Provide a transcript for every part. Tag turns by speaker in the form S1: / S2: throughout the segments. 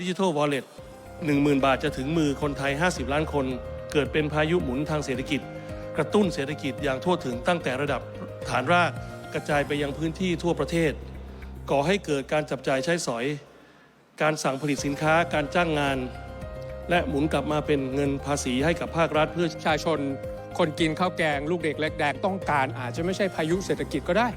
S1: ดิจิทัลวอลเล็ต10,000บาทจะถึงมือคนไทย 50 ล้านคน เกิดเป็นพายุหมุนทางเศรษฐกิจ กระตุ้นเศรษฐกิจอย่างทั่วถึงตั้งแต่ระดับฐานรากกระจายไปยังพื้นที่ทั่วประเทศ ก่อให้เกิดการจับจ่ายใช้สอย การสั่งผลิตสินค้าการจ้างงาน และหมุนกลับมาเป็นเงินภาษีให้กับภาครัฐเพื่อ
S2: ประชาชน คนกินข้าวแกง ลูกเด็กเล็กแดงต้องการอาจจะไม่ใช่พายุเศรษฐกิจก็ได้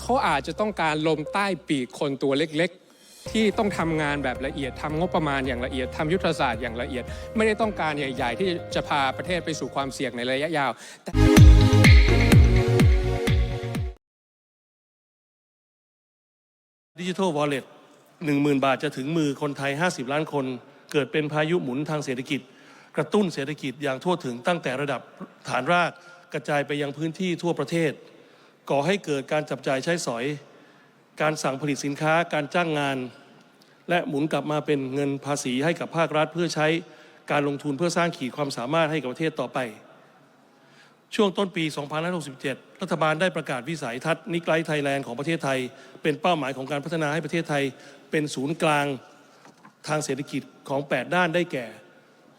S2: เขาอาจจะต้องการลมใต้ปีกคนตัวเล็กๆ ที่ต้องทำงานแบบละเอียดทำงบประมาณอย่างละเอียดทำยุทธศาสตร์อย่างละเอียด ไม่ได้ต้องการใหญ่ ๆ ที่จะพาประเทศไปสู่ความเสี่ยงในระยะยาว
S1: ดิจิทัลวอลเล็ต10,000บาทจะถึงมือคนไทย 50 ล้านคน เกิดเป็นพายุหมุนทางเศรษฐกิจ กระตุ้นเศรษฐกิจอย่างทั่วถึงตั้งแต่ระดับฐานรากกระจายไปยังพื้นที่ทั่วประเทศ ก่อให้เกิดการจับจ่ายใช้สอย การสั่งผลิตสินค้าการจ้างงาน และหมุนกลับมาเป็นเงินภาษีให้กับภาครัฐ เพื่อใช้การลงทุนเพื่อสร้างขีดความสามารถให้กับประเทศต่อไป ช่วงต้นปี 2567 รัฐบาลได้ประกาศวิสัยทัศน์นิกไลท์ไทยแลนด์ของประเทศไทย เป็นเป้าหมายของการพัฒนาให้ประเทศไทย เป็นศูนย์กลางทางเศรษฐกิจของ 8 ด้านได้แก่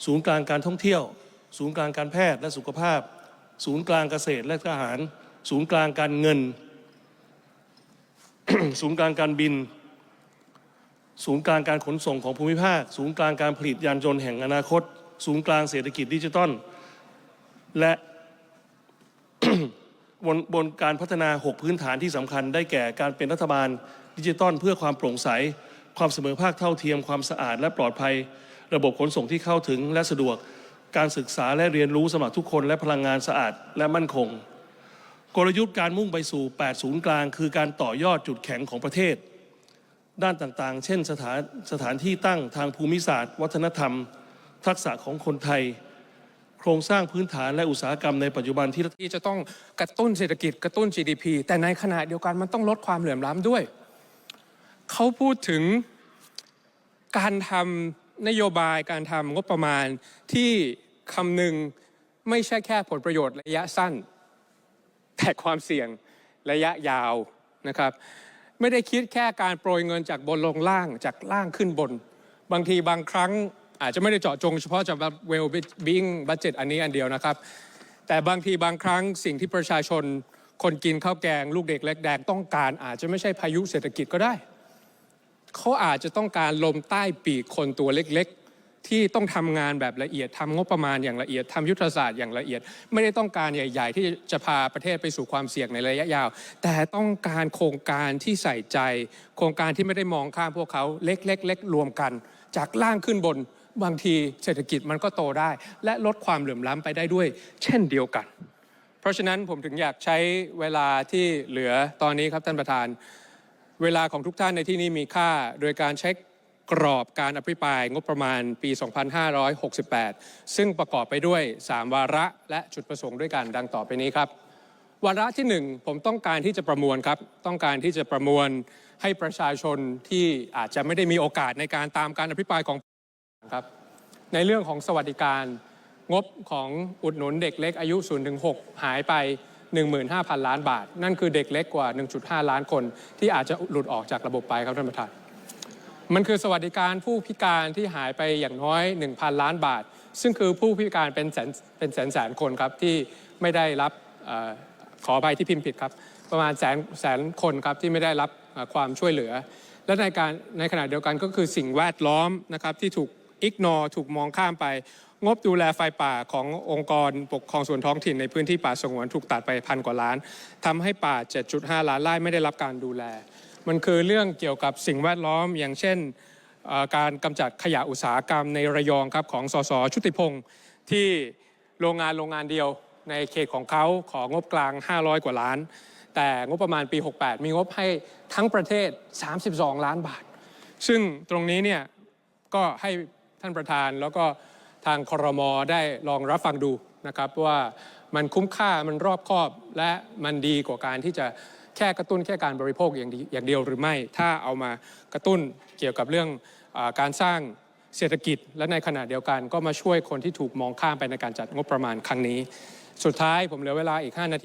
S1: ศูนย์กลางการท่องเที่ยว ศูนย์กลางการแพทย์และสุขภาพ ศูนย์กลางเกษตรและทหาร ศูนย์กลางการเงิน ศูนย์กลางการบิน ศูนย์กลางการขนส่งของภูมิภาค ศูนย์กลางการผลิตยานยนต์แห่งอนาคต ศูนย์กลางเศรษฐกิจดิจิทัล และบนบนการพัฒนา 6 พื้นฐานที่สำคัญ ได้แก่การเป็นรัฐบาลดิจิตอลเพื่อความโปร่งใส ความเสมอภาคเท่าเทียม ความสะอาดและปลอดภัย ระบบขนส่งที่เข้าถึงและสะดวก การศึกษาและเรียนรู้สำหรับทุกคน และพลังงานสะอาดและมั่นคง กลยุทธ์การมุ่งไปสู่ 8 ศูนย์กลาง คือการต่อยอดจุดแข็งของประเทศ ด้านต่างๆ เช่นสถานสถานที่ตั้งทางภูมิศาสตร์ วัฒนธรรม ทักษะของคนไทย โครงสร้างพื้นฐานและอุตสาหกรรมในปัจจุบันที่
S2: ที่จะต้องกระตุ้นเศรษฐกิจกระตุ้น GDP แต่ในขณะเดียวกันมันต้องลดความเหลื่อมล้ำด้วย เขาพูดถึงการทำนโยบายการทำงบประมาณที่คำหนึ่งไม่ใช่แค่ผลประโยชน์ระยะสั้น แต่ความเสี่ยงระยะยาวนะครับ ไม่ได้คิดแค่การโปรยเงินจากบนลงล่างจากล่างขึ้นบน บางทีบางครั้งอาจจะไม่ได้เจาะจงเฉพาะจากเวลบิงบัจเจตอันนี้อันเดียวนะครับ แต่บางทีบางครั้งสิ่งที่ประชาชนคนกินข้าวแกง ลูกเด็กเล็กแดงต้องการ อาจจะไม่ใช่พายุเศรษฐกิจก็ได้ เขาอาจจะต้องการลมใต้ปีกคนตัวเล็กๆ ที่ต้องทำงานแบบละเอียดทำงบประมาณอย่างละเอียดทำยุทธศาสตร์อย่างละเอียด ไม่ได้ต้องการใหญ่ ๆ ที่จะพาประเทศไปสู่ความเสี่ยงในระยะยาว แต่ต้องการโครงการที่ใส่ใจ โครงการที่ไม่ได้มองข้ามพวกเขาเล็กๆเล็กรวมกัน จากล่างขึ้นบนบางทีเศรษฐกิจมันก็โตได้ และลดความเหลื่อมล้ำไปได้ด้วย เช่นเดียวกัน เพราะฉะนั้นผมถึงอยากใช้เวลาที่เหลือตอนนี้ครับท่านประธาน เวลาของทุกท่านในที่นี้มีค่า โดยการใช้ กรอบการอภิปรายงบประมาณปี 2568 ซึ่งประกอบไปด้วย 3 วาระและจุดประสงค์ด้วยกันดังต่อไปนี้ครับ วาระที่ 1 ผมต้องการที่จะประมวลครับ ต้องการที่จะประมวลให้ประชาชนที่อาจจะไม่ได้มีโอกาสในการตามการอภิปรายของครับ ในเรื่องของสวัสดิการ งบของอุดหนุนเด็กเล็กอายุ 0-6 หายไป15,000 ล้านบาท นั่นคือเด็กเล็กกว่า 1.5 ล้านคนที่อาจจะหลุดออกจากระบบไปครับท่านประธาน มันคือสวัสดิการผู้พิการที่หายไปอย่างน้อย 1,000 ล้านบาท ซึ่งคือผู้พิการเป็นแสนเป็นแสนแสนคนครับที่ไม่ได้รับอขออภัยที่พิมพ์ผิดครับ ประมาณแสนแสนคนครับที่ไม่ได้รับความช่วยเหลือ และในการในขณะเดียวกันก็คือสิ่งแวดล้อมนะครับที่ถูกอิกนอถูกมองข้ามไป งบดูแลไฟป่าขององค์กรปกครองส่วนท้องถิ่นในพื้นที่ป่าสงวนถูกตัดไปพันกว่าล้านทำให้ป่า 7.5 ล้านไร่ไม่ได้รับการดูแล มันคือเรื่องเกี่ยวกับสิ่งแวดล้อม อย่างเช่นการกำจัดขยะอุตสาหกรรมในระยองครับของสสชุติพงศ์ที่โรงงานโรงงานเดียวในเขตของเขาของงบกลาง 500 กว่าล้าน แต่งบประมาณปี 68 มีงบให้ทั้งประเทศ 32 ล้านบาท ซึ่งตรงนี้เนี่ยก็ให้ท่านประธานแล้วก็ทางครมได้ลองรับฟังดูนะครับว่า มันคุ้มค่ามันรอบคอบ และมันดีกว่าการที่จะแค่กระตุ้นแค่การบริโภคอย่างอย่างเดียวหรือไม่ ถ้าเอามากระตุ้นเกี่ยวกับเรื่องอการสร้างเศรษฐกิจ และในขณะเดียวกันก็มาช่วยคนที่ถูกมองข้ามไปในการจัดงบประมาณครั้งนี้ สุดท้ายผมเหลือเวลาอีก 5 นาที